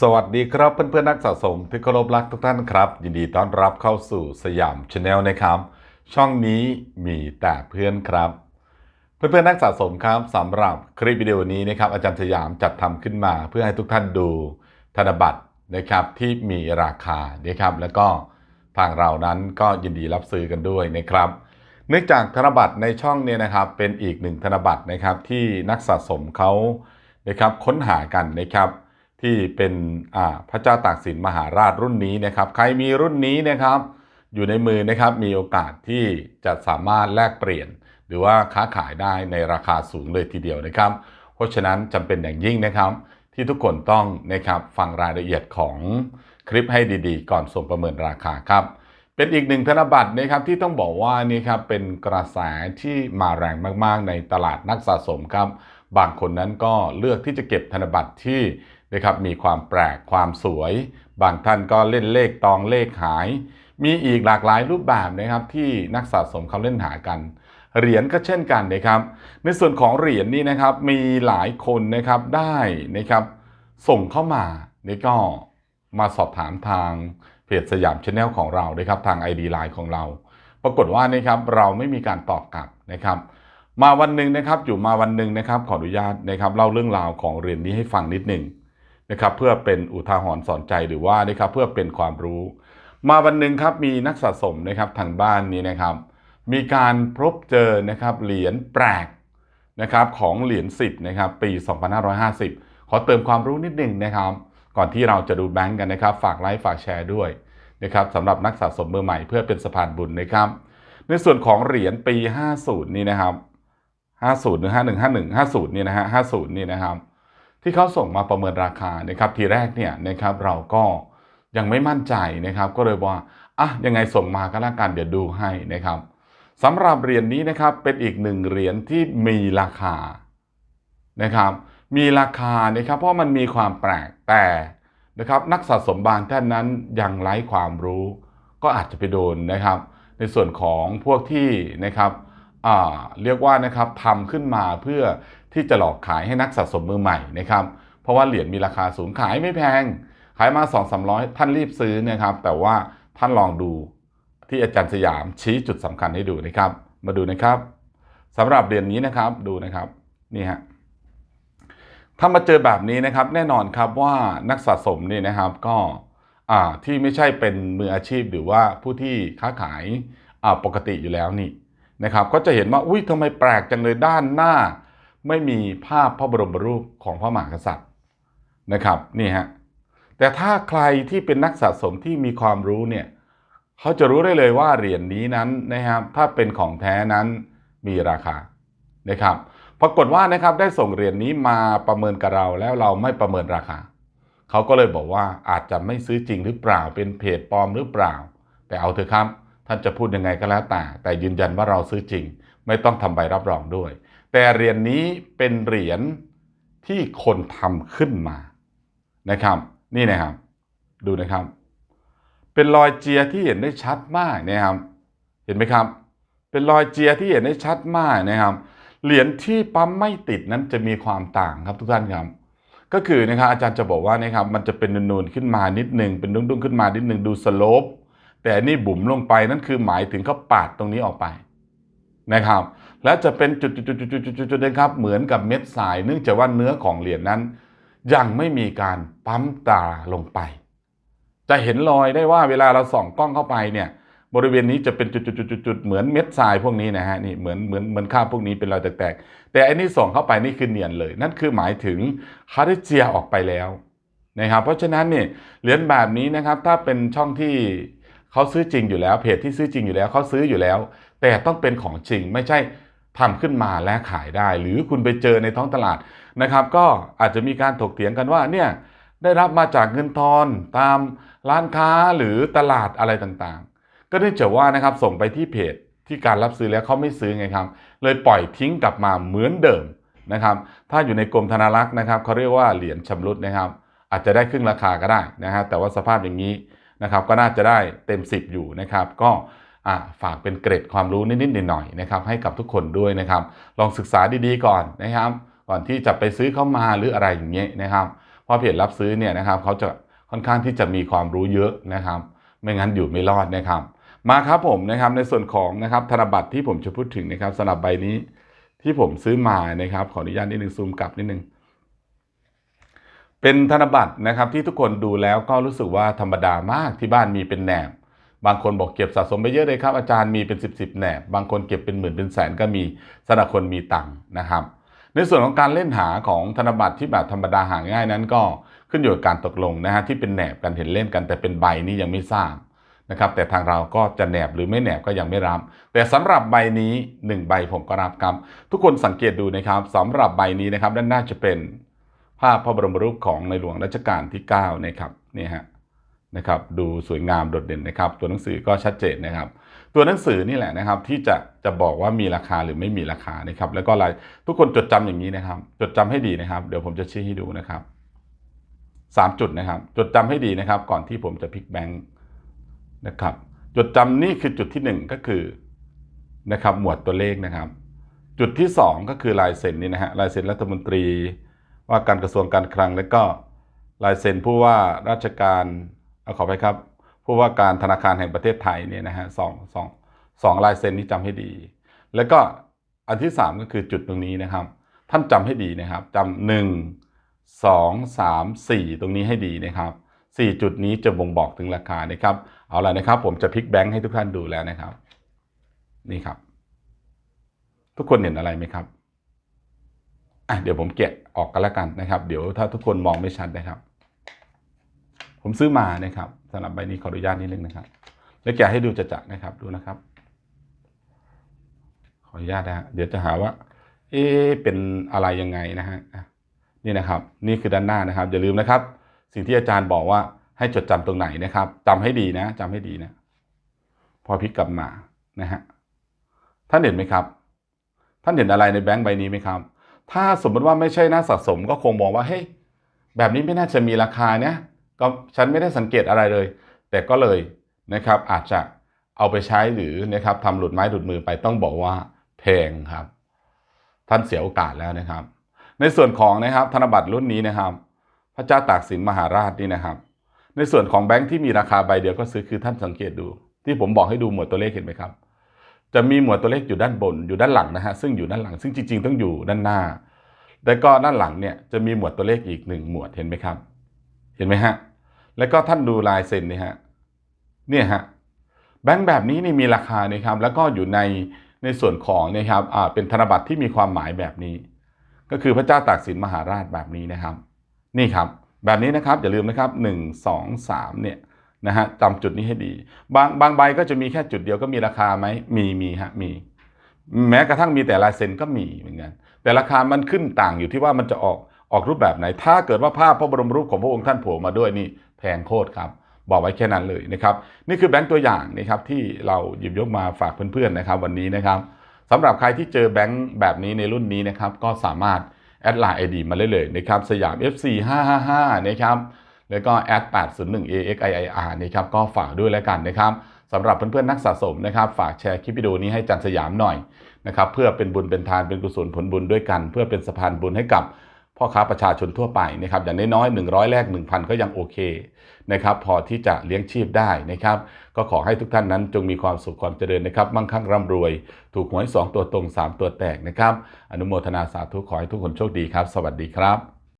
สวัสดีครับเพื่อนๆนักสะสมที่เคารพรักทุกท่านครับ ยินดีต้อนรับเข้าสู่สยามชาแนลนะครับ ช่องนี้มีแต่เพื่อนครับ เพื่อนๆนักสะสมครับสำหรับคลิปวิดีโอนี้นะครับอาจารย์สยามจัดทำขึ้นมาเพื่อให้ทุกท่านดูธนบัตรนะครับที่มีราคานะครับ แล้วก็ทางเรานั้นก็ยินดีรับซื้อกันด้วยนะครับ เนื่องจากธนบัตรในช่องเนี่ยนะครับ เป็นอีกหนึ่งธนบัตรนะครับที่นักสะสมเขานะครับค้นหากันนะครับ ที่เป็นพระเจ้าตากสินมหาราชรุ่นนี้นะครับ ใครมีรุ่นนี้นะครับ อยู่ในมือนะครับมีโอกาสที่จะสามารถแลกเปลี่ยน หรือว่าค้าขายได้ในราคาสูงเลยทีเดียวนะครับ เพราะฉะนั้นจำเป็นอย่างยิ่งนะครับ ที่ทุกคนต้องนะครับฟังรายละเอียดของคลิปให้ดีๆ ก่อนส่งประเมินราคาครับเป็นอีกหนึ่งธนบัตรนะครับที่ต้องบอกว่านี่ครับเป็นกระแสที่มาแรงมากๆ ในตลาดนักสะสมครับ บางคนนั้นก็เลือกที่จะเก็บธนบัตรที่ นะครับมีความแปลกความสวย บางท่านก็เล่นเลขตองเลขหาย มีอีกหลากหลายรูปแบบนะครับที่นักสะสมเขาเล่นหากัน เหรียญก็เช่นกันนะครับ ในส่วนของเหรียญนี่นะครับมีหลายคนนะครับได้นะครับส่งเข้ามานี่ก็มาสอบถามทางเพจสยามชาแนลของเรานะครับทาง ID Line ของเรา ปรากฏว่านะครับเราไม่มีการตอบกลับนะครับ มาวันหนึ่งนะครับอยู่มาวันหนึ่งนะครับขออนุญาตนะครับเล่าเรื่องราวของเหรียญนี้ให้ฟังนิดหนึ่ง นะครับเพื่อเป็นอุทาหรณ์สอนใจหรือว่านะครับเพื่อเป็นความรู้ มาวันหนึ่งครับมีนักสะสมนะครับทางบ้านนี้นะครับ มีการพบเจอนะครับเหรียญแปลกนะครับของเหรียญ10นะครับปี 2550 ขอเติมความรู้นิดหนึ่งนะครับ ก่อนที่เราจะดูแบงก์กันนะครับ ฝากไลค์ฝากแชร์ด้วยนะครับสำหรับนักสะสมมือใหม่เพื่อเป็นสะพานบุญนะครับ ในส่วนของเหรียญปี 50 นี่นะครับ 50หรือ51 51 50นี่นะฮะ50นี่นะครับ ที่เขาส่งมาประเมินราคานะครับทีแรกเนี่ยนะครับเราก็ยังไม่มั่นใจนะครับ ก็เลยว่าอะยังไงส่งมาก็แล้วกันเดี๋ยวดูให้นะครับสำหรับเหรียญนี้นะครับเป็นอีกหนึ่งเหรียญที่มีราคานะครับ มีราคานะครับเพราะมันมีความแปลกแต่นะครับ นักสะสมบางท่านนั้นยังไร้ความรู้ ก็อาจจะไปโดนนะครับ ในส่วนของพวกที่นะครับเรียกว่านะครับทำขึ้นมาเพื่อ ที่จะหลอกขายให้นักสะสมมือใหม่นะครับเพราะว่าเหรียญมีราคาสูงขายไม่แพง ขายมา 2 3 0 0 ท่านรีบซื้อนะครับแต่ว่าท่านลองดูที่อาจารย์สยามชี้จุดสำคัญให้ดูนะครับ มาดูนะครับสำหรับเหรียญนี้นะครับดูนะครับนี่ฮะถ้ามาเจอแบบนี้นะครับ แน่นอนครับว่านักสะสมเนี่ยนะครับก็ที่ไม่ใช่เป็นมืออาชีพหรือว่าผู้ที่ค้าขายปกติอยู่แล้วนี่นะครับ ก็จะเห็นว่าอุ้ยทำไมแปลกจังเลยด้านหน้า ไม่มีภาพพระบรมรูปของพระมหากษัตริย์นะครับนี่ฮะแต่ถ้าใครที่เป็นนักสะสมที่มีความรู้เนี่ยเขาจะรู้ได้เลยว่าเหรียญนี้นั้นนะครับ ถ้าเป็นของแท้นั้นมีราคานะครับปรากฏว่านะครับได้ส่งเหรียญนี้มาประเมินกับเราแล้วเราไม่ประเมินราคาเขาก็เลยบอกว่าอาจจะไม่ซื้อจริงหรือเปล่าเป็นเพจปลอมหรือเปล่า แต่เอาเถอะครับ ท่านจะพูดยังไงก็แล้วแต่แต่ยืนยันว่าเราซื้อจริง ไม่ต้องทำใบรับรองด้วย แต่เหรียญนี้เป็นเหรียญที่คนทำขึ้นมานะครับ นี่นะครับ ดูนะครับ เป็นรอยเจียที่เห็นได้ชัดมากนะครับ เห็นไหมครับ เป็นรอยเจียที่เห็นได้ชัดมากนะครับ เหรียญที่ปั๊มไม่ติดนั้นจะมีความต่างครับทุกท่านครับ ก็คือนะครับอาจารย์จะบอกว่านะครับ มันจะเป็นนูนๆขึ้นมานิดหนึ่งเป็นดุ้งๆขึ้นมานิดหนึ่งดูสโลปแต่นนี่บุ๋มลงไปนั่นคือหมายถึงเขาปาดตรงนี้ออกไปนะครับ แล้วจะเป็นจุดๆๆๆๆๆนะครับเหมือนกับเม็ดทราย เนื่องจากว่าเนื้อของเหรียญนั้น ยังไม่มีการปั๊มตาลงไป จะเห็นรอยได้ว่าเวลาเราส่องกล้องเข้าไปเนี่ยบริเวณนี้จะเป็นจุดๆๆๆเหมือนเม็ดทรายพวกนี้นะฮะนี่เหมือนเหมือนเหมือนข้าวพวกนี้เป็นรอยแตกๆ แต่อันนี้ส่องเข้าไปนี่คือเนียนเลย นั่นคือหมายถึงคาริเจียออกไปแล้วนะครับเพราะฉะนั้นเนี่ยเหรียญแบบนี้นะครับถ้าเป็นช่องที่เขาซื้อจริงอยู่แล้วเพจที่ซื้อจริงอยู่แล้วเขาซื้ออยู่แล้ว แต่ต้องเป็นของจริงไม่ใช่ ทำขึ้นมาและขายได้ หรือคุณไปเจอในท้องตลาดนะครับ ก็อาจจะมีการถกเถียงกันว่าเนี่ยได้รับมาจากเงินทอนตามร้านค้าหรือตลาดอะไรต่างๆ ก็เนื่องจากว่านะครับส่งไปที่เพจที่การรับซื้อแล้วเขาไม่ซื้อไงครับ เลยปล่อยทิ้งกลับมาเหมือนเดิมนะครับ ถ้าอยู่ในกรมธนารักษ์นะครับเขาเรียกว่าเหรียญชำรุดนะครับ อาจจะได้ครึ่งราคาก็ได้นะฮะแต่ว่าสภาพอย่างนี้นะครับก็น่าจะได้เต็ม 10 อยู่นะครับ ก็ ฝากเป็นเกร็ดความรู้นิดๆหน่อยๆนะครับให้กับทุกคนด้วยนะครับ ลองศึกษาดีๆก่อนนะครับ ก่อนที่จะไปซื้อเข้ามาหรืออะไรอย่างเงี้ยนะครับเพราะเพจรับซื้อเนี่ยนะครับเขาจะค่อนข้างที่จะมีความรู้เยอะนะครับ ไม่งั้นอยู่ไม่รอดนะครับ มาครับผมนะครับในส่วนของนะครับธนบัตรที่ผมจะพูดถึงนะครับสำหรับใบนี้ที่ผมซื้อมานะครับขออนุญาตนิดนึงซูมกลับนิดนึงเป็นธนบัตรนะครับที่ทุกคนดูแล้วก็รู้สึกว่าธรรมดามากที่บ้านมีเป็นแหนบ บางคนบอกเก็บสะสมไปเยอะเลยครับ อาจารย์มีเป็น 10บสแหนบบางคนเก็บเป็นหมื่นเป็นแสนก็มีสำหรับคนมีตังค์นะครับ ในส่วนของการเล่นหาของธนบัตรที่แบบธรรมดาหาง่ายนั้นก็ขึ้นอยู่กับการตกลงนะฮะที่เป็นแหนบกันเห็นเล่นกันแต่เป็นใบนี่ยังไม่ทราบนะครับแต่ทางเราก็จะแหนบหรือไม่แหนบก็ยังไม่รับ แต่สำหรับใบนี้ 1 ใบผมก็รับครับทุกคนสังเกตดูนะครับสำหรับใบนี้นะครับด้านหน้าจะเป็นภาพพระบรมรูปของในหลวงรัชกาลที่9นะครับนี่ฮะ นะครับดูสวยงามโดดเด่นนะครับ ตัวหนังสือก็ชัดเจนนะครับ ตัวหนังสือนี่แหละนะครับที่จะจะบอกว่ามีราคาหรือไม่มีราคานะครับ แล้วก็อะไรทุกคนจดจำอย่างนี้นะครับ จดจำให้ดีนะครับ เดี๋ยวผมจะชี้ให้ดูนะครับสามจุดนะครับ จดจำให้ดีนะครับ ก่อนที่ผมจะพลิกแบงค์นะครับ จดจำนี่คือจุดที่หนึ่งก็คือนะครับหมวดตัวเลขนะครับ จุดที่สองก็คือลายเซ็นนี่นะฮะลายเซ็นรัฐมนตรี ว่าการกระทรวงการคลังแล้วก็ลายเซ็นผู้ว่าราชการ ขอไปครับผู้ว่าการธนาคารแห่งประเทศไทยเนี่ยนะฮะสองสองสองลายเซ็นนี้จำให้ดี แล้วก็อันที่สามก็คือจุดตรงนี้นะครับ ท่านจำให้ดีนะครับจำหนึ่งสองสามสี่ตรงนี้ให้ดีนะครับสี่จุดนี้จะบ่งบอกถึงราคานะครับ เอาละนะครับ ผมจะพลิกแบงค์ให้ทุกท่านดูแล้วนะครับ นี่ครับ ทุกคนเห็นอะไรไหมครับอะเดี๋ยวผมแกะออกกันแล้วกันนะครับ เดี๋ยวถ้าทุกคนมองไม่ชัดนะครับ ผมซื้อมานะครับสำหรับใบนี้ขออนุญาตนิดนึงนะครับ แล้วแกะให้ดูจะจะๆนะครับดูนะครับ ขออนุญาตนะฮะเดี๋ยวจะหาว่า เอ๊ะเป็นอะไรยังไงนะฮะอะนี่นะครับ นี่คือด้านหน้านะครับ อย่าลืมนะครับ สิ่งที่อาจารย์บอกว่าให้จดจำตรงไหนนะครับจำให้ดีนะจำให้ดีนะ พอพลิกกลับมานะฮะท่านเห็นไหมครับ ท่านเห็นอะไรในแบงค์ใบนี้ไหมครับ ถ้าสมมติว่าไม่ใช่น่าสะสมก็คงมองว่าเฮ้ยแบบนี้ไม่น่าจะมีราคาเนี่ย ก็ฉันไม่ได้สังเกตอะไรเลย แต่ก็เลยนะครับอาจจะเอาไปใช้หรือนะครับทำหลุดไม้หลุดมือไปต้องบอกว่าแพงครับ ท่านเสียโอกาสแล้วนะครับ ในส่วนของนะครับธนบัตรรุ่นนี้นะครับ พระเจ้าตากสินมหาราชนี่นะครับ ในส่วนของแบงค์ที่มีราคาใบเดียวก็ซื้อคือท่านสังเกตดู ที่ผมบอกให้ดูหมวดตัวเลขเห็นไหมครับ จะมีหมวดตัวเลขอยู่ด้านบนอยู่ด้านหลังนะฮะซึ่งอยู่ด้านหลัง ซึ่งจริงๆ ต้องอยู่ด้านหน้าแล้วก็ด้านหลังเนี่ยจะมีหมวดตัวเลขอีกหนึ่งหมวดเห็นไหมครับ เห็นไหมฮะ แล้วก็ท่านดูลายเซ็นนี่ฮะเนี่ยฮะแบงค์แบบนี้นี่มีราคานะครับแล้วก็อยู่ในในส่วนของนะครับอ่าเป็นธนบัตรที่มีความหมายแบบนี้ ก็คือพระเจ้าตากสินมหาราชแบบนี้นะครับ นี่ครับ แบบนี้นะครับอย่าลืมนะครับหนึ่งสองสามเนี่ยนะฮะจำจุดนี้ให้ดี บางบางใบก็จะมีแค่จุดเดียวก็มีราคาไหมมีมีฮะมี แม้กระทั่งมีแต่ลายเซ็นก็มีเหมือนกันแต่ราคามันขึ้นต่างอยู่ที่ว่ามันจะออกออกรูปแบบไหน ถ้าเกิดว่าภาพพระบรมรูปของพระองค์ท่านโผล่มาด้วยนี่ แพงโคตรครับ บอกไว้แค่นั้นเลยนะครับนี่คือแบงค์ตัวอย่างนะครับที่เราหยิบยกมาฝากเพื่อนๆนะครับ วันนี้นะครับสำหรับใครที่เจอแบงค์แบบนี้ในรุ่นนี้นะครับก็สามารถแอดไลน์ไอดีมาเลยเลยนะครับสยาม FC 555นะครับแล้วก็แอด801 AXIIR นะครับก็ฝากด้วยแล้วกันนะครับสำหรับเพื่อนๆนักสะสมนะครับ ฝากแชร์คลิปวิดีโอนี้ให้จันสยามหน่อยนะครับเพื่อเป็นบุญเป็นทานเป็นกุศลผลบุญด้วยกัน เพื่อเป็นสะพานบุญให้กับ พ่อค้าประชาชนทั่วไปนะครับอย่างน้อยๆ100 แรก 1,000 ก็ยังโอเคนะครับพอที่จะเลี้ยงชีพได้นะครับ ก็ขอให้ทุกท่านนั้นจงมีความสุขความเจริญนะครับ มั่งคั่งร่ำรวย ถูกหวย 2 ตัวตรง 3 ตัวแตกนะครับ อนุโมทนาสาธุขอให้ทุกคนโชคดีครับ สวัสดีครับ